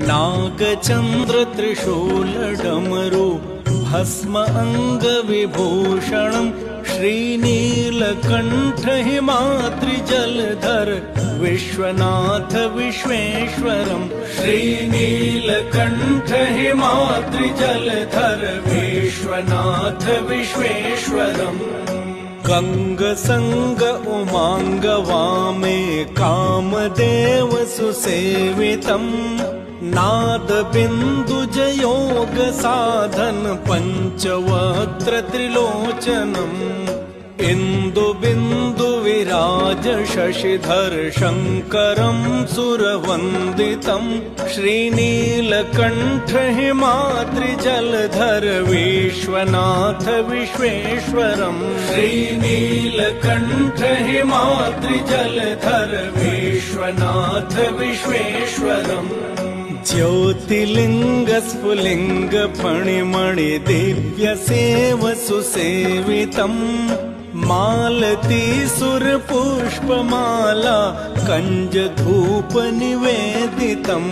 नागचन्द्रत्रिशूलडमरु भस्म अङ्गविभूषणम् श्रीनीलकण्ठ हिमाद्रिजलधर विश्वनाथ विश्वेश्वरम् श्रीनीलकण्ठ हिमाद्रिजलधर विश्वनाथ विश्वेश्वरम् गङ्गसङ्ग उमाङ्ग वामे कामदेव सुसेवितम् नादबिन्दुजयोग साधन पञ्चवक्त्र त्रिलोचनम् इन्दुबिन्दु शशिधर शङ्करम् सुरवन्दितम् श्रीनीलकण्ठ हिमाद्रिजलधर विश्वनाथ विश्वेश्वरम् श्रीनीलकण्ठ हिमाद्रिजलधर विश्वनाथ विश्वेश्वरम् ज्योतिलिङ्गस्फुलिङ्ग दिव्यसेव सुसेवितम् मालती सुरपुष्पमाला कञ्जधूप निवेदितम्